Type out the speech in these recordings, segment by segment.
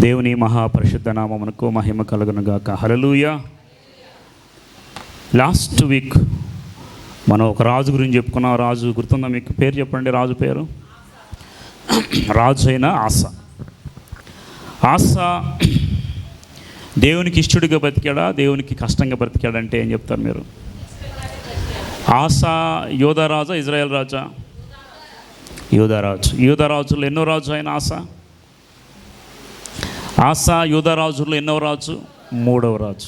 దేవుని మహాపరిశుద్ధ నామమునకు మహిమ కలుగునుగాక. హలలుయ లాస్ట్ వీక్ మనం ఒక రాజు గురించి చెప్పుకున్నాం. రాజు గుర్తుందా మీకు? పేరు చెప్పండి రాజు పేరు. రాజు అయిన ఆశ ఆశ దేవునికి ఇష్టడిగా బ్రతికాడా దేవునికి కష్టంగా బ్రతికాడంటే ఏం చెప్తారు మీరు? ఆశ యోధరాజా ఇజ్రాయెల్ రాజా? యోధరాజు యోధరాజులు ఎన్నో రాజు అయిన ఆశ ఆశ యూధరాజులు ఎన్నో రాజు? మూడవ రాజు.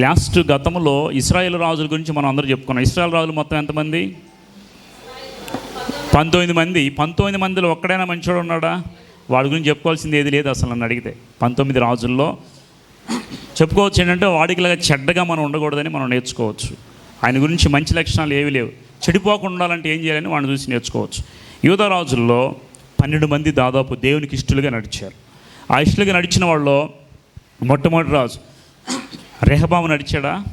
లాస్ట్ గతంలో ఇస్రాయేల్ రాజుల గురించి మనం అందరూ చెప్పుకున్నాం. ఇస్రాయేల్ రాజులు మొత్తం ఎంతమంది? పంతొమ్మిది మంది. పంతొమ్మిది మందిలో ఒక్కడైనా మంచోడు ఉన్నాడా? వాడి గురించి చెప్పుకోవాల్సింది ఏది లేదు అసలు నన్ను అడిగితే. పంతొమ్మిది రాజుల్లో చెప్పుకోవచ్చు ఏంటంటే వాడికిలాగా చెడ్డగా మనం ఉండకూడదని మనం నేర్చుకోవచ్చు. ఆయన గురించి మంచి లక్షణాలు ఏవి లేవు. చెడిపోకుండా ఉండాలంటే ఏం చేయాలని వాడిని చూసి నేర్చుకోవచ్చు. యువత రాజుల్లో పన్నెండు మంది దాదాపు దేవునికి ఇష్టలుగా నడిచారు. ఆ ఇష్టలుగా నడిచిన వాళ్ళు మొట్టమొదటి రాజు. రెహబాము నడిచాడా?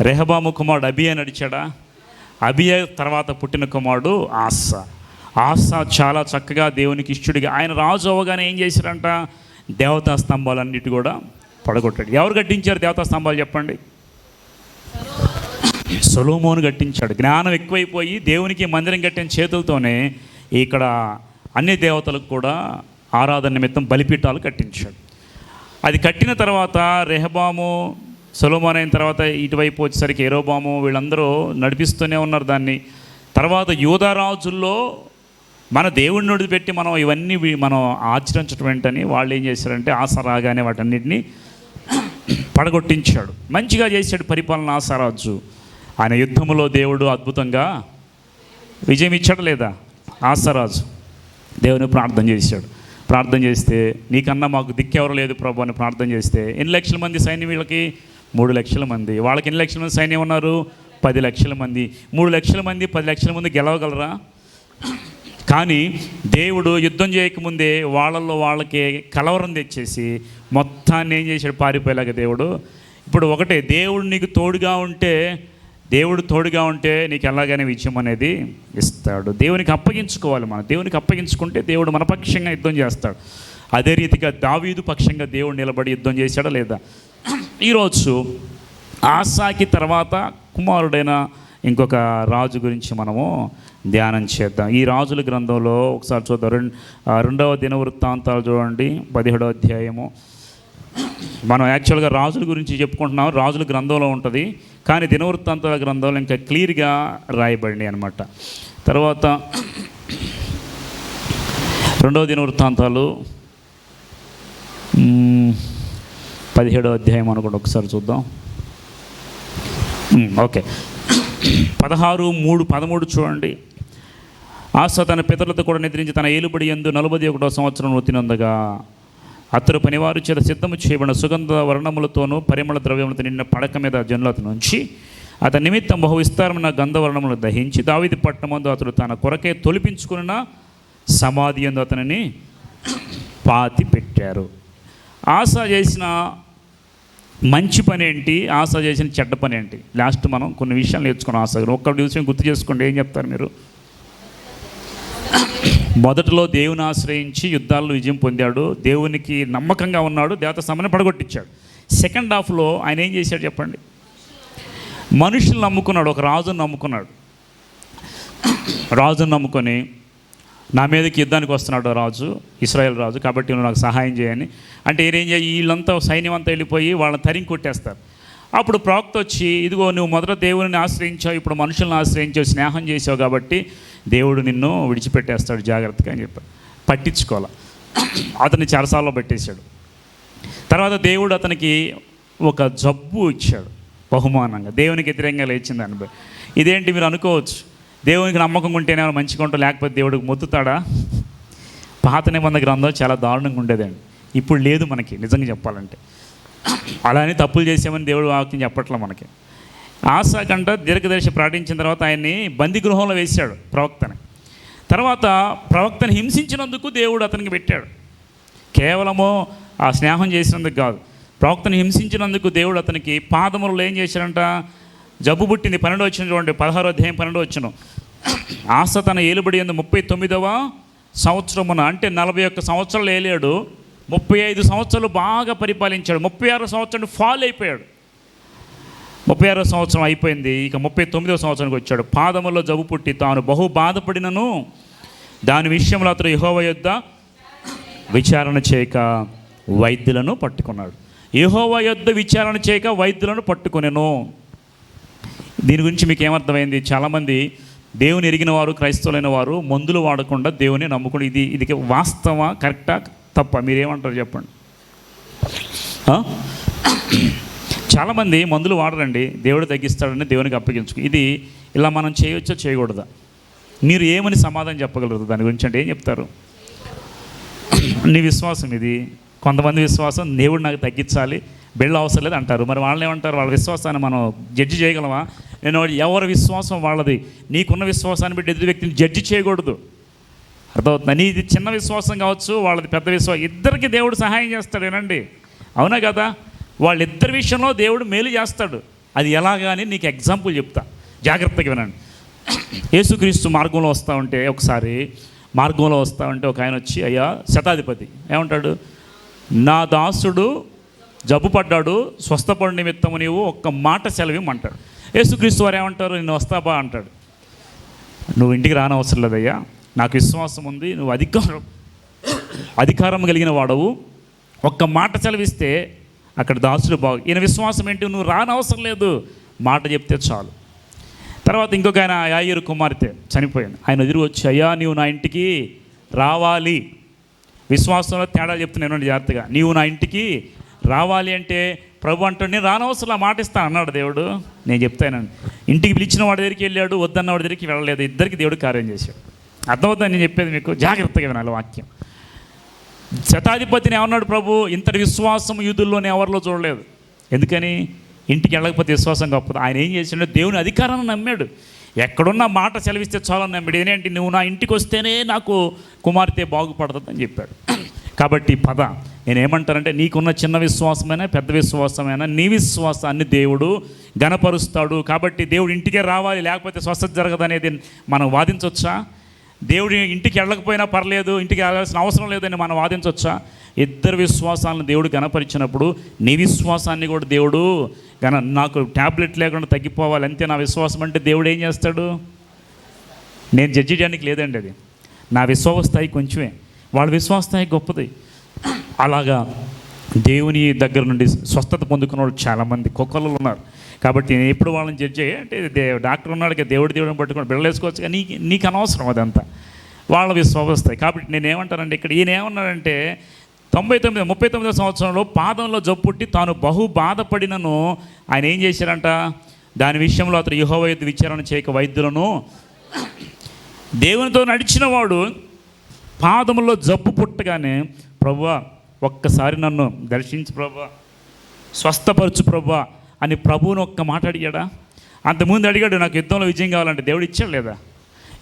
రెహబాము కుమారుడు అబియా నడిచాడా? అబియా తర్వాత పుట్టిన కుమారుడు ఆస్సా. ఆస్సా చాలా చక్కగా దేవునికి ఇష్టడిగా ఆయన రాజు అవ్వగానే ఏం చేశారంట? దేవతా స్తంభాలన్నిటి కూడా పడగొట్టాడు. ఎవరు కట్టించారు దేవతా స్తంభాలు చెప్పండి? సొలోమోను కట్టించాడు. జ్ఞానం ఎక్కువైపోయి దేవునికి మందిరం కట్టిన చేతులతోనే ఇక్కడ అన్ని దేవతలకు కూడా ఆరాధన నిమిత్తం బలిపీఠాలు కట్టించాడు. అది కట్టిన తర్వాత రెహబాము సొలోమాన్ అయిన తర్వాత ఇటువైపు వచ్చేసరికి ఎరోబాము వీళ్ళందరూ నడిపిస్తూనే ఉన్నారు దాన్ని. తర్వాత యూదరాజుల్లో మన దేవుడిని వదిలిపెట్టి మనం ఇవన్నీ మనం ఆచరించడం ఏంటని వాళ్ళు ఏం చేశారంటే ఆశ రాగానే వాటన్నిటిని పడగొట్టించాడు. మంచిగా చేశాడు పరిపాలన ఆసరాజు. ఆయన యుద్ధములో దేవుడు అద్భుతంగా విజయం ఇచ్చాడు లేదా? ఆసరాజు దేవుని ప్రార్థన చేశాడు. ప్రార్థన చేస్తే నీకన్నా మాకు దిక్కెవరు లేదు ప్రభు అని ప్రార్థన చేస్తే ఎన్ని లక్షల మంది సైన్యం వీళ్ళకి మూడు లక్షల మంది. వాళ్ళకి ఎన్ని లక్షల మంది సైన్యం ఉన్నారు? పది లక్షల మంది. మూడు లక్షల మంది పది లక్షల మంది గెలవగలరా? కానీ దేవుడు యుద్ధం చేయకముందే వాళ్ళల్లో వాళ్ళకి కలవరం తెచ్చేసి మొత్తాన్ని ఏం చేశాడు? పారిపోయేలాగా దేవుడు. ఇప్పుడు ఒకటే దేవుడు నీకు తోడుగా ఉంటే దేవుడు తోడుగా ఉంటే నీకు ఎలాగైనా విజయం అనేది ఇస్తాడు. దేవునికి అప్పగించుకోవాలి మనం. దేవునికి అప్పగించుకుంటే దేవుడు మన పక్షంగా యుద్ధం చేస్తాడు. అదే రీతిగా దావీదు పక్షంగా దేవుడు నిలబడి యుద్ధం చేశాడా లేదా? ఈరోజు ఆశాకి తర్వాత కుమారుడైన ఇంకొక రాజు గురించి మనము ధ్యానం చేద్దాం. ఈ రాజుల గ్రంథంలో ఒకసారి చూద్దాం. రెండు రెండవ దిన వృత్తాంతాలు చూడండి. పదిహేడవ అధ్యాయము. మనం యాక్చువల్గా రాజుల గురించి చెప్పుకుంటున్నాం. రాజుల గ్రంథంలో ఉంటుంది. కానీ దినవృత్తాంతాల గ్రంథంలో ఇంకా క్లియర్గా రాయబడినాయి అనమాట తర్వాత రెండవ దినవృత్తాంతాలు. పదిహేడో అధ్యాయం అనుకోండి ఒకసారి చూద్దాం. ఓకే. పదహారు మూడు పదమూడు చూడండి. ఆశ తన పితరులతో కూడా నిద్రించి తన ఏలుబడి ఎందు నలభై ఒకటో సంవత్సరం వృత్తినందగా అతడు పనివారు చేత సిద్ధము చేయబడిన సుగంధ వర్ణములతోనూ పరిమళ ద్రవ్యములతో నిన్న పడక మీద జనులతో నుంచి అతని నిమిత్తం బహు విస్తారమైన గంధవర్ణములు దహించి దావిది పట్టణమందు అతడు తన కొరకే తొలిపించుకున్న సమాధి ఎందు అతనిని పాతి పెట్టారు. ఆశ చేసిన మంచి పని ఏంటి? ఆశ చేసిన చెడ్డ పని ఏంటి? లాస్ట్ మనం కొన్ని విషయాలు నేర్చుకున్నాం ఆశ. ఒక్కటి విషయం గుర్తు చేసుకోండి ఏం చెప్తారు మీరు? మొదటలో దేవుని ఆశ్రయించి యుద్ధాల్లో విజయం పొందాడు. దేవునికి నమ్మకంగా ఉన్నాడు. దేవత సమని పడగొట్టించాడు. సెకండ్ హాఫ్లో ఆయన ఏం చేశాడు చెప్పండి? మనుషులు నమ్ముకున్నాడు. ఒక రాజును నమ్ముకున్నాడు. రాజును నమ్ముకొని నా మీదకి యుద్ధానికి వస్తున్నాడు రాజు ఇస్రాయల్ రాజు. కాబట్టి నువ్వు నాకు సహాయం చేయని. అంటే ఏం చేయ వీళ్ళంతా సైన్యం అంతా వెళ్ళిపోయి వాళ్ళని తరిగి కొట్టేస్తారు. అప్పుడు ప్రవక్త వచ్చి ఇదిగో నువ్వు మొదట దేవుని ఆశ్రయించావు. ఇప్పుడు మనుషులను ఆశ్రయించావు. స్నేహం చేసావు కాబట్టి దేవుడు నిన్ను విడిచిపెట్టేస్తాడు జాగ్రత్తగా అని చెప్పాడు. పట్టించుకోవాలి. అతన్ని చెరసాల్లో పెట్టేశాడు. తర్వాత దేవుడు అతనికి ఒక జబ్బు ఇచ్చాడు బహుమానంగా. దేవునికి వ్యతిరేకంగా లేచింది అనుభవం ఇదేంటి మీరు అనుకోవచ్చు? దేవునికి నమ్మకం ఉంటేనే మంచిగా ఉంటాం లేకపోతే దేవుడికి మొత్తుతాడా? పాత నిబంధన గ్రంథం చాలా దారుణంగా ఉండేదండి. ఇప్పుడు లేదు మనకి నిజంగా చెప్పాలంటే. అలానే తప్పులు చేసామని దేవుడు వాక్యం చెప్పట్లే మనకి. ఆశ కంట దీర్ఘదర్శి ప్రకటించిన తర్వాత ఆయన్ని బందీ గృహంలో వేశాడు ప్రవక్తని. తర్వాత ప్రవక్తను హింసించినందుకు దేవుడు అతనికి పెట్టాడు. కేవలము ఆ స్నేహం చేసినందుకు కాదు ప్రవక్తను హింసించినందుకు దేవుడు అతనికి పాదములలో ఏం చేశాడంట? జబ్బు పుట్టింది పన్నెండు వచ్చిన చూడండి పదహారో అధ్యాయం పన్నెండు వచ్చిన ఆశ తన ఏలుబడి ఎందు ముప్పై తొమ్మిదవ సంవత్సరమున అంటే నలభై ఒక్క సంవత్సరాలు ఏలాడు ముప్పై ఐదు సంవత్సరాలు బాగా పరిపాలించాడు. ముప్పై ఆరు సంవత్సరాలు ఫాల్ అయిపోయాడు. ముప్పై ఆరో సంవత్సరం అయిపోయింది. ఇక ముప్పై తొమ్మిదో సంవత్సరానికి వచ్చాడు. పాదములో జబ్బు పుట్టి తాను బహు బాధపడినను. దాని విషయంలో అతడు యహోవ యొద్ద విచారణ చేయక వైద్యులను పట్టుకున్నాడు. యహోవ యొద్ద విచారణ చేయక వైద్యులను పట్టుకునేను. దీని గురించి మీకు ఏమర్థమైంది? చాలామంది దేవుని ఎరిగిన వారు క్రైస్తవులైన వారు మందులు వాడకుండా దేవుని నమ్ముకుని ఇది ఇది వాస్తవ కరెక్టా తప్ప? మీరేమంటారు చెప్పండి. చాలామంది మందులు వాడరండి. దేవుడు తగ్గిస్తాడని దేవునికి అప్పగించుకు ఇది ఇలా మనం చేయవచ్చో చేయకూడదా? మీరు ఏమని సమాధానం చెప్పగలరు? దాని గురించి అంటే ఏం చెప్తారు? నీ విశ్వాసం ఇది. కొంతమంది విశ్వాసం దేవుడు నాకు తగ్గించాలి బిళ్ళ అవసరం లేదు అంటారు. మరి వాళ్ళు ఏమంటారు? వాళ్ళ విశ్వాసాన్ని మనం జడ్జి చేయగలమా? నేను ఎవరి విశ్వాసం వాళ్ళది? నీకున్న విశ్వాసాన్ని బట్టి ఎదుటి వ్యక్తిని జడ్జి చేయకూడదు. అర్థమవుతుంది? నీది చిన్న విశ్వాసం కావచ్చు వాళ్ళది పెద్ద విశ్వాసం. ఇద్దరికి దేవుడు సహాయం చేస్తాడు ఏనండి అవునా కదా? వాళ్ళిద్దరి విషయంలో దేవుడు మేలు చేస్తాడు. అది ఎలాగని నీకు ఎగ్జాంపుల్ చెప్తా. జాగ్రత్తగా వినండి. యేసుక్రీస్తు మార్గంలో వస్తూ ఉంటే ఒకసారి మార్గంలో వస్తూ ఉంటే ఒక ఆయన వచ్చి అయ్యా శతాధిపతి ఏమంటాడు? నా దాసుడు జబ్బు పడ్డాడు స్వస్థపడు నిమిత్తము నీవు ఒక్క మాట సెలవిమ్మంటాడు. యేసుక్రీస్తు వారు ఏమంటారు? నేను వస్తాబా అంటాడు. నువ్వు ఇంటికి రానవసరం లేదయ్యా. నాకు విశ్వాసం ఉంది. నువ్వు అధికారం అధికారం కలిగిన వాడవు. ఒక్క మాట సెలవిస్తే అక్కడ దాసుడు బాగు ఈయన విశ్వాసం ఏంటి? నువ్వు రానవసరం లేదు. మాట చెప్తే చాలు. తర్వాత ఇంకొక ఆయన యాయిరు కుమార్తె చనిపోయాను ఆయన ఎదురు వచ్చి అయ్యా నీవు నా ఇంటికి రావాలి. విశ్వాసంలో తేడా చెప్తున్నాను జాగ్రత్తగా నీవు నా ఇంటికి రావాలి అంటే ప్రభు అంటాడు నేను రానవసరం మాట ఇస్తాను అన్నాడు దేవుడు. నేను చెప్తాను ఇంటికి పిలిచిన వాడి దగ్గరికి వెళ్ళాడు వద్దన్న వాడి దగ్గరికి వెళ్ళలేదు. ఇద్దరికి దేవుడు కార్యం చేశాడు. అర్థమవుతుంది? నేను చెప్పేది మీకు? జాగ్రత్తగా వినాలి వాక్యం. శతాధిపతిని ఏమన్నాడు ప్రభు? ఇంతటి విశ్వాసం యూదుల్లోనే ఎవరిలో చూడలేదు. ఎందుకని? ఇంటికి వెళ్ళకపోతే విశ్వాసం గొప్పది ఆయన ఏం చేసిండు దేవుని అధికారాన్ని నమ్మాడు. ఎక్కడున్న మాట సెలవిస్తే చాలని నమ్మాడు. ఏంటంటే నువ్వు నా ఇంటికి వస్తేనే నాకు కుమార్తె బాగుపడుతుందని చెప్పాడు. కాబట్టి పద. నేనేమంటానంటే నీకున్న చిన్న విశ్వాసమైనా పెద్ద విశ్వాసమైనా నీ విశ్వాసాన్ని దేవుడు గణపరుస్తాడు కాబట్టి దేవుడు ఇంటికే రావాలి లేకపోతే స్వస్థత జరగదనేది మనం వాదించవచ్చా దేవుడి ఇంటికి వెళ్ళకపోయినా పర్లేదు ఇంటికి వెళ్ళాల్సిన అవసరం లేదని మనం వాదించవచ్చా ఇద్దరు విశ్వాసాలను దేవుడు గణపరిచినప్పుడు నీ విశ్వాసాన్ని కూడా దేవుడు గన నాకు ట్యాబ్లెట్ లేకుండా తగ్గిపోవాలి అంతే నా విశ్వాసం అంటే దేవుడు ఏం చేస్తాడు? నేను జడ్జి చేయడానికి లేదండి అది. నా విశ్వాస స్థాయి కొంచెమే. వాళ్ళ విశ్వాస స్థాయి గొప్పది. అలాగా దేవుని దగ్గర నుండి స్వస్థత పొందుకున్న వాళ్ళు చాలామంది. కుక్కలు ఉన్నారు. కాబట్టి నేను ఎప్పుడు వాళ్ళని జడ్జ్ చేయ అంటే దే డాక్టర్ ఉన్నాడు కదా దేవుడు దేవుడిని పట్టుకొని బిళ్ళేసుకోవచ్చు కానీ నీకు నీకు అనవసరం అదంతా. వాళ్ళ విశ్వాసస్తాయి కాబట్టి నేను ఏమంటానంటే ఇక్కడ ఈయన ఏమన్నాడంటే తొంభై తొమ్మిది ముప్పై తొమ్మిదో సంవత్సరంలో పాదంలో జబ్బుట్టి తాను బహు బాధపడినను. ఆయన ఏం చేశారంట? దాని విషయంలో అతను యుహోవైద్య విచారణ చేయక వైద్యులను. దేవునితో నడిచిన వాడు పాదములో జబ్బు పుట్టగానే ప్రభా ఒక్కసారి నన్ను దర్శించు ప్రభా. స్వస్థపరచు ప్రభా. అని ప్రభువును ఒక్క మాట అడిగాడా? అంతకుముందు అడిగాడు నాకు యుద్ధంలో విజయం కావాలంటే దేవుడు ఇచ్చాడు లేదా?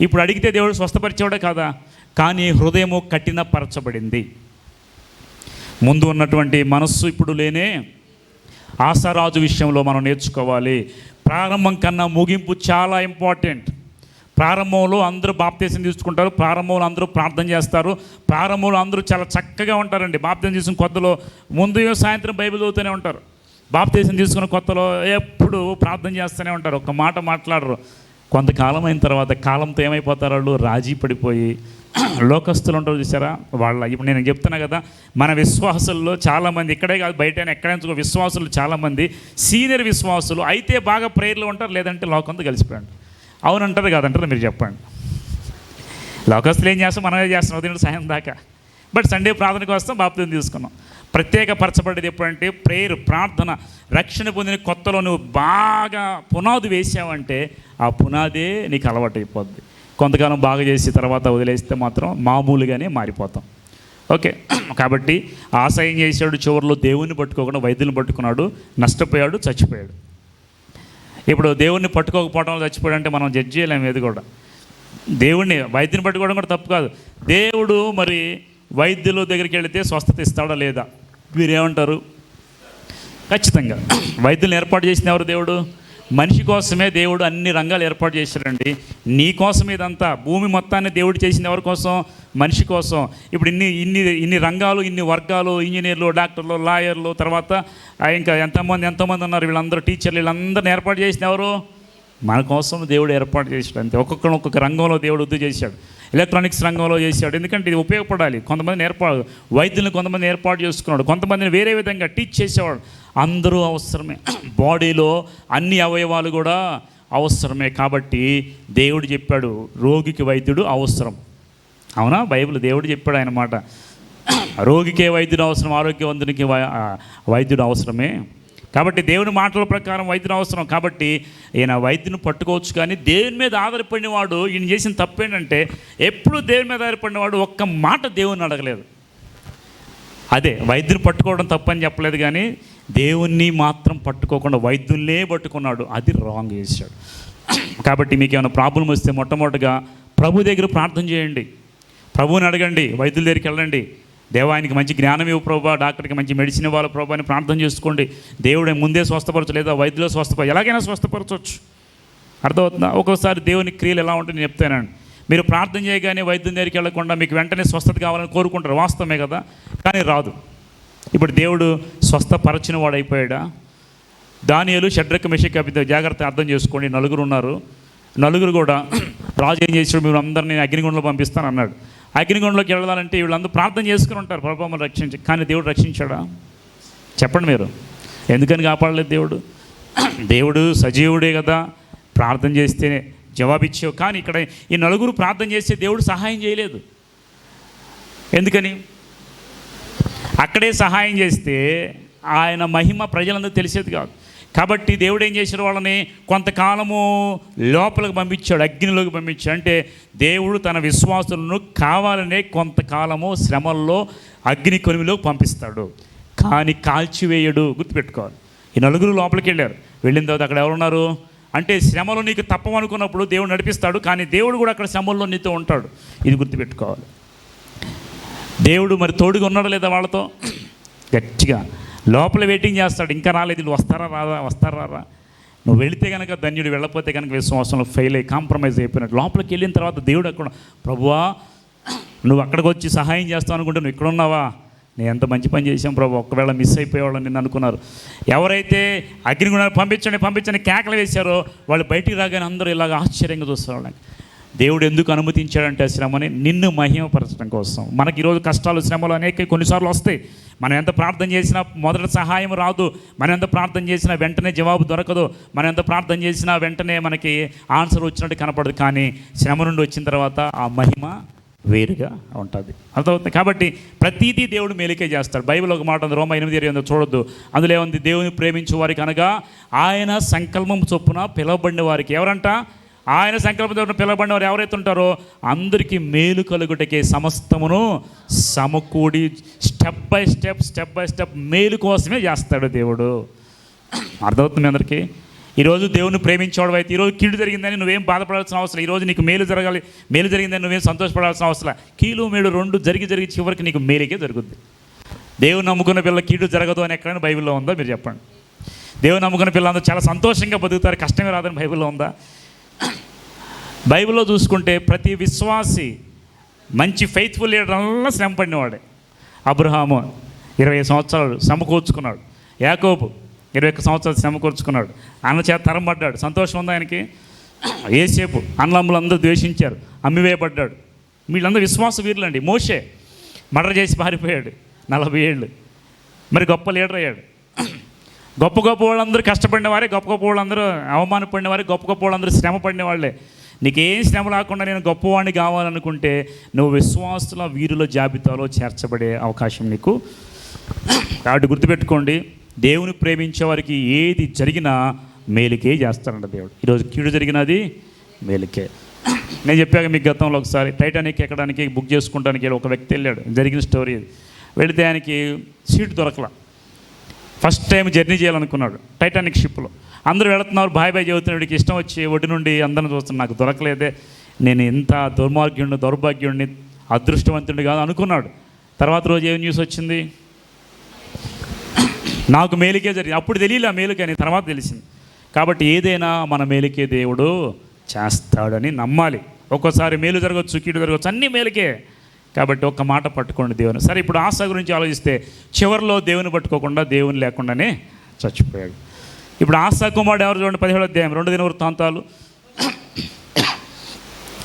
ఇప్పుడు అడిగితే దేవుడు స్వస్థపరిచేవాడే కాదా? కానీ హృదయము కఠినపరచబడింది. ముందు ఉన్నటువంటి మనస్సు ఇప్పుడు లేనే ఆశారాజు విషయంలో మనం నేర్చుకోవాలి. ప్రారంభం కన్నా ముగింపు చాలా ఇంపార్టెంట్. ప్రారంభంలో అందరూ బాప్తీసం తీసుకుంటారు ప్రారంభంలో అందరూ ప్రార్థన చేస్తారు ప్రారంభంలో అందరూ చాలా చక్కగా ఉంటారండి. బాప్తీసం చేసిన కొత్తలో ముందు సాయంత్రం బైబిల్ చదువుతూనే ఉంటారు. బాప్తీసం తీసుకున్న కొత్తలో ఎప్పుడు ప్రార్థన చేస్తూనే ఉంటారు. ఒక్క మాట మాట్లాడరు. కొంతకాలం అయిన తర్వాత కాలంతో ఏమైపోతారు వాళ్ళు? రాజీ పడిపోయి లోకస్తులు ఉంటారు చూసారా? వాళ్ళ ఇప్పుడు నేను చెప్తున్నా కదా మన విశ్వాసుల్లో చాలామంది ఇక్కడే కాదు బయట ఎక్కడైనా విశ్వాసులు చాలామంది సీనియర్ విశ్వాసులు అయితే బాగా ప్రేయర్లు ఉంటారు లేదంటే లోకంతో కలిసిపోయాడు అవునంటారు కాదంటారు మీరు చెప్పండి. లోకస్తులు ఏం చేస్తాం మనమే చేస్తాం ఉదయం సాయం దాకా. బట్ సండే ప్రార్థనకు వస్తాం బాప్తిని తీసుకున్నాం. ప్రత్యేకపరచబడేది ఎప్పుడంటే ప్రేయర్ ప్రార్థన రక్షణ పొందిన కొత్తలో నువ్వు బాగా పునాది వేసావంటే ఆ పునాదే నీకు అలవాటు అయిపోద్ది కొంతకాలం బాగా చేసి తర్వాత వదిలేస్తే మాత్రం మామూలుగానే మారిపోతాం. ఓకే కాబట్టి ఆశయం చేశాడు చివరిలో దేవుణ్ణి పట్టుకోకుండా వైద్యుని పట్టుకున్నాడు నష్టపోయాడు చచ్చిపోయాడు. ఇప్పుడు దేవుణ్ణి పట్టుకోకపోవడం చచ్చిపోయాడు అంటే మనం జడ్జ్ చేయలేము ఏది కూడా. దేవుణ్ణి వైద్యుని పట్టుకోవడం కూడా తప్పు కాదు. దేవుడు మరి వైద్యుల దగ్గరికి వెళితే స్వస్థత ఇస్తాడా లేదా? మీరేమంటారు? ఖచ్చితంగా. వైద్యులను ఏర్పాటు చేసిన ఎవరు దేవుడు? మనిషి కోసమే దేవుడు అన్ని రంగాలు ఏర్పాటు చేశాడండి. నీ కోసం ఇదంతా భూమి మొత్తాన్ని దేవుడు చేసింది ఎవరి కోసం? మనిషి కోసం. ఇప్పుడు ఇన్ని ఇన్ని ఇన్ని రంగాలు ఇన్ని వర్గాలు ఇంజనీర్లు డాక్టర్లు లాయర్లు తర్వాత ఇంకా ఎంతమంది ఎంతమంది ఉన్నారు? వీళ్ళందరూ టీచర్లు వీళ్ళందరిని ఏర్పాటు చేసిన ఎవరు? మన కోసం దేవుడు ఏర్పాటు చేశాడు అంతే. ఒక్కొక్కరు ఒక్కొక్క రంగంలో దేవుడు వద్దు చేశాడు. ఎలక్ట్రానిక్స్ రంగంలో చేశాడు. ఎందుకంటే ఇది ఉపయోగపడాలి. కొంతమంది ఏర్పాటు వైద్యులను కొంతమంది ఏర్పాటు చేసుకున్నాడు. కొంతమందిని వేరే విధంగా టీచ్ చేసేవాడు. అందరూ అవసరమే. బాడీలో అన్ని అవయవాలు కూడా అవసరమే. కాబట్టి దేవుడు చెప్పాడు రోగికి వైద్యుడు అవసరం. అవునా? బైబిల్ దేవుడు చెప్పాడు ఆయన మాట. రోగికే వైద్యుడు అవసరం ఆరోగ్యవంతునికి వై- వైద్యుడు అవసరమే. కాబట్టి దేవుని మాటల ప్రకారం వైద్యుని అవసరం. కాబట్టి ఈయన వైద్యుని పట్టుకోవచ్చు కానీ దేవుని మీద ఆధారపడినవాడు ఈయన చేసిన తప్పేంటంటే ఎప్పుడు దేవుని మీద ఆధారపడినవాడు ఒక్క మాట దేవుని అడగలేదు. అదే వైద్యుని పట్టుకోవడం తప్పని చెప్పలేదు కానీ దేవుణ్ణి మాత్రం పట్టుకోకుండా వైద్యుల్నే పట్టుకున్నాడు. అది రాంగ్ చేశాడు. కాబట్టి మీకు ఏమైనా ప్రాబ్లం వస్తే మొట్టమొదటిగా ప్రభు దగ్గర ప్రార్థన చేయండి. ప్రభువుని అడగండి వైద్యుల దగ్గరికి వెళ్ళండి. దేవానికి మంచి జ్ఞానం ఇవ్వు ప్రభా డాక్టర్కి మంచి మెడిసిన్ ఇవ్వాలి ప్రభా అని ప్రార్థన చేసుకోండి. దేవుడే ముందే స్వస్థపరచు లేదా వైద్యులో స్వస్థప ఎలాగైనా స్వస్థపరచవచ్చు అర్థమవుతుందా? ఒక్కోసారి దేవుని క్రియలు ఎలా ఉంటాయి నేను చెప్తానండి. మీరు ప్రార్థన చేయగానే వైద్యం దగ్గరికి వెళ్ళకుండా మీకు వెంటనే స్వస్థత కావాలని కోరుకుంటారు వాస్తవమే కదా? కానీ రాదు. ఇప్పుడు దేవుడు స్వస్థపరచిన వాడు అయిపోయాడా దానియలు షడ్రక మెషక్ అభిత జాగ్రత్త అర్థం చేసుకోండి. నలుగురు ఉన్నారు. నలుగురు కూడా రాజు ఏం చేసాడు మీరు అందరినీ అగ్నిగుండంలో పంపిస్తాను అన్నాడు అగ్నిగుండంలోకి వెళ్ళాలంటే వీళ్ళందరూ ప్రార్థన చేసుకుని ఉంటారు. ప్రభావం రక్షించి కానీ దేవుడు రక్షించాడా? చెప్పండి మీరు. ఎందుకని కాపాడలేదు దేవుడు? దేవుడు సజీవుడే కదా. ప్రార్థన చేస్తేనే జవాబిచ్చావు. కానీ ఇక్కడ ఈ నలుగురు ప్రార్థన చేస్తే దేవుడు సహాయం చేయలేదు. ఎందుకని? అక్కడే సహాయం చేస్తే ఆయన మహిమ ప్రజలందరూ తెలిసేది కాదు. కాబట్టి దేవుడు ఏం చేసిన వాళ్ళని కొంతకాలము లోపలికి పంపించాడు అగ్నిలోకి పంపించాడు. అంటే దేవుడు తన విశ్వాసులను కావాలనే కొంతకాలము శ్రమల్లో అగ్ని కొనిమిలోకి పంపిస్తాడు. కానీ కాల్చివేయడు గుర్తుపెట్టుకోవాలి. ఈ నలుగురు లోపలికి వెళ్ళారు. వెళ్ళిన తర్వాత అక్కడ ఎవరున్నారు అంటే శ్రమలు నీకు తప్పమనుకున్నప్పుడు దేవుడు నడిపిస్తాడు కానీ దేవుడు కూడా అక్కడ శ్రమల్లో నీతో ఉంటాడు. ఇది గుర్తుపెట్టుకోవాలి. దేవుడు మరి తోడుగా ఉన్నాడు లేదా వాళ్ళతో? గట్టిగా. లోపల వెయిటింగ్ చేస్తాడు. ఇంకా రాలేదు. వీళ్ళు వస్తారా రాదా? వస్తారా రారా నువ్వు వెళితే కనుక ధన్యుడు వెళ్ళపోతే కనుక విశ్వాసంలో ఫెయిల్ అయ్యి కాంప్రమైజ్ అయిపోయినట్టు. లోపలికి వెళ్ళిన తర్వాత దేవుడు అక్కడ ప్రభువా నువ్వు అక్కడికి వచ్చి సహాయం చేస్తావు అనుకుంటే నువ్వు ఇక్కడున్నావా? నేను ఎంత మంచి పని చేశాం ప్రభు. ఒకవేళ మిస్ అయిపోయేవాళ్ళని నిన్ను అనుకున్నారు. ఎవరైతే అగ్నిగుణాలు పంపించండి పంపించండి కేకలు వేశారో వాళ్ళు బయటికి రాగానే అందరూ ఇలాగ ఆశ్చర్యంగా చూస్తారు వాళ్ళకి దేవుడు ఎందుకు అనుమతించాడంటే ఆ శ్రమని నిన్ను మహిమపరచడం కోసం. మనకి ఈరోజు కష్టాలు శ్రమలు అనేక కొన్నిసార్లు వస్తాయి. మనం ఎంత ప్రార్థన చేసినా మొదట సహాయం రాదు. మనం ఎంత ప్రార్థన చేసినా వెంటనే జవాబు దొరకదు. మనం ఎంత ప్రార్థన చేసినా వెంటనే మనకి ఆన్సర్ వచ్చినట్టు కనపడదు. కానీ శ్రమ నుండి వచ్చిన తర్వాత ఆ మహిమ వేరుగా ఉంటుంది. అర్థమవుతుంది? కాబట్టి ప్రతీదీ దేవుడు మేలికే చేస్తాడు. బైబిల్ ఒక మాట ఉంది. రోమ ఎనిమిది ఇరవై ఎనిమిది చూడొద్దు. అందులో ఏముంది? దేవుని ప్రేమించే వారికి అనగా ఆయన సంకల్పం చొప్పున పిలువబడిన వారికి ఎవరంట? ఆయన సంకల్పం పిలవబడిన వారు ఎవరైతే ఉంటారో అందరికీ మేలు కలుగుటకే సమస్తమును సమకూడి step by step step by step మేలు కోసమే చేస్తాడు దేవుడు. అర్థమవుతుంది మీ అందరికీ? ఈరోజు దేవుని ప్రేమించేవాడు అయితే ఈరోజు కీడు జరిగిందని నువ్వేం బాధపడాల్సిన అవసరం ఈరోజు నీకు మేలు జరగాలి మేలు జరిగిందని నువ్వేం సంతోషపడాల్సిన అవసరం కీలు మేలు రెండు జరిగి జరిగి చివరికి నీకు మేలుకే జరుగుద్ది. దేవుని నమ్ముకున్న పిల్ల కీడు జరగదు అని ఎక్కడైనా బైబిల్లో ఉందో? మీరు చెప్పండి. దేవుని నమ్ముకున్న పిల్లలందరూ చాలా సంతోషంగా బతుకుతారు కష్టమే రాదని బైబిల్లో ఉందా? బైబిల్లో చూసుకుంటే ప్రతి విశ్వాసి మంచి ఫెయిత్ఫుల్ లీడర్ అలా శ్రమ పడినవాడే. అబ్రహాము ఇరవై సంవత్సరాలు సమకూర్చుకున్నాడు యాకోబు ఇరవై ఒక్క సంవత్సరాలు సమకూర్చుకున్నాడు అన్న చేత తరం పడ్డాడు సంతోషం ఉంది ఆయనకి? ఏసేపు అన్నమ్ములందరూ ద్వేషించారు. అమ్మివేయబడ్డాడు. వీళ్ళందరూ విశ్వాస వీరులండి. మోషే మర్డర్ చేసి పారిపోయాడు నలభై ఏళ్ళు. మరి గొప్ప లీడర్ అయ్యాడు. గొప్ప గొప్ప వాళ్ళందరూ కష్టపడిన వారే గొప్ప గొప్ప వాళ్ళందరూ అవమానపడిన వారే గొప్ప గొప్ప వాళ్ళందరూ శ్రమ పడిన వాళ్ళే నీకేం శ్రమ లేకుండా నేను గొప్పవాడిని కావాలనుకుంటే నువ్వు విశ్వాసుల వీరుల జాబితాలో చేర్చబడే అవకాశం నీకు. కాబట్టి గుర్తుపెట్టుకోండి దేవుని ప్రేమించే వారికి ఏది జరిగినా మేలుకే చేస్తారంట దేవుడు. ఈరోజు కీడు జరిగినది మేలుకే. నేను చెప్పాక మీకు గతంలో ఒకసారి టైటానిక్ ఎక్కడానికి బుక్ చేసుకుంటానికి ఒక వ్యక్తి వెళ్ళాడు. జరిగిన స్టోరీ వెళితే ఆయనకి సీట్ దొరకలా. ఫస్ట్ టైం జర్నీ చేయాలనుకున్నాడు. టైటానిక్ షిప్లో అందరూ వెళుతున్నారు బాయ్ బాయ్ చెబుతున్నాడికి ఇష్టం వచ్చి ఒడ్డు నుండి అందరిని చూస్తున్నా నాకు దొరకలేదే. నేను ఎంత దుర్మార్గ్యుడిని దౌర్భాగ్యుడిని అదృష్టవంతుడిని కాదు అనుకున్నాడు. తర్వాత రోజు ఏం న్యూస్ వచ్చింది? నాకు మేలుకే జరిగింది. అప్పుడు తెలియలే ఆ మేలుకే అని తర్వాత తెలిసింది. కాబట్టి ఏదైనా మన మేలుకే దేవుడు చేస్తాడని నమ్మాలి. ఒక్కోసారి మేలు జరగవచ్చు కీడు జరగవచ్చు అన్నీ మేలుకే. కాబట్టి ఒక్క మాట పట్టుకోండి దేవుని. సరే ఇప్పుడు ఆశ గురించి ఆలోచిస్తే చివరిలో దేవుని పట్టుకోకుండా దేవుని లేకుండానే చచ్చిపోయాడు. ఇప్పుడు ఆశా కుమారుడు ఎవరు చూడండి? పదిహేడు అధ్యాయం రెండు దిన వృత్తాంతాలు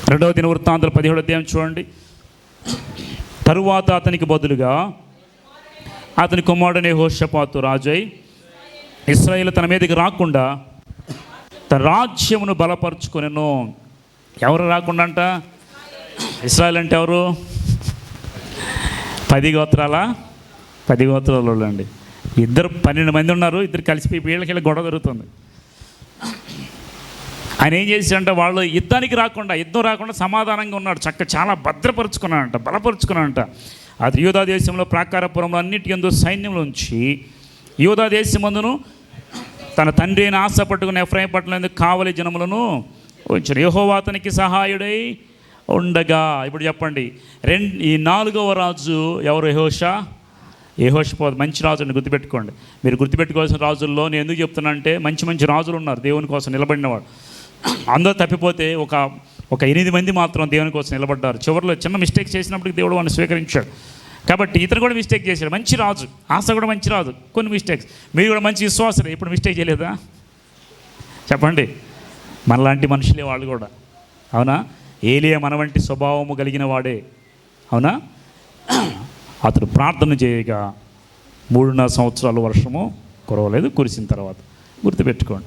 రెండవ దిన వృత్తాంతాలు పదిహేడు అధ్యాయం చూడండి. తరువాత అతనికి బదులుగా అతని కుమారుడనే హోషపాతు రాజై ఇస్రాయిల్ తన మీదకి రాకుండా తన రాజ్యమును బలపరుచుకొనెను. ఎవరు రాకుండా అంట ఇస్రాయిల్ అంటే ఎవరు? పది గోత్రాల? పది గోత్రాలు అండి ఇద్దరు పన్నెండు మంది ఉన్నారు ఇద్దరు కలిసిపోయి వీళ్ళకి గొడవ జరుగుతుంది. ఆయన ఏం చేశాడంటే వాళ్ళు యుద్ధానికి రాకుండా యుద్ధం రాకుండా సమాధానంగా ఉన్నాడు. చక్క చాలా భద్రపరుచుకున్నాడంట బలపరుచుకున్నాడంట. అది యూదా దేశంలో ప్రాకారపురంలో అన్నిటి ఎందు సైన్యంలో ఉంచి యూదా దేశమందును తన తండ్రి అయిన ఆశ పట్టుకుని ఎఫ్రాయిం పట్టణం కావలి జనములను ఉంచారు యహోవా అతనికి సహాయుడై ఉండగా. ఇప్పుడు చెప్పండి. రెండు ఈ నాలుగవ రాజు ఎవరు? యహోషా? యహోషపో మంచి రాజు అని గుర్తుపెట్టుకోండి. మీరు గుర్తుపెట్టుకోవాల్సిన రాజుల్లో నేను ఎందుకు చెప్తున్నానంటే మంచి మంచి రాజులు ఉన్నారు దేవుని కోసం నిలబడినవాడు. అందరూ తప్పిపోతే ఒక ఒక ఎనిమిది మంది మాత్రం దేవుని కోసం నిలబడ్డారు. చివరిలో చిన్న మిస్టేక్ చేసినప్పటికి దేవుడు వాడిని స్వీకరించాడు. కాబట్టి ఇతను కూడా మిస్టేక్ చేశాడు. మంచి రాజు ఆశ కూడా మంచి రాజు. కొన్ని మిస్టేక్స్. మీరు కూడా మంచి విశ్వాసరే ఇప్పుడు మిస్టేక్ చేయలేదా? చెప్పండి. మనలాంటి మనుషులే వాళ్ళు కూడా. అవునా? ఏలియా మన వంటి స్వభావము కలిగిన వాడే. అవునా? అతడు ప్రార్థన చేయగా మూడున్నర సంవత్సరాలు వర్షము కురవలేదు కురిసిన తర్వాత. గుర్తుపెట్టుకోండి.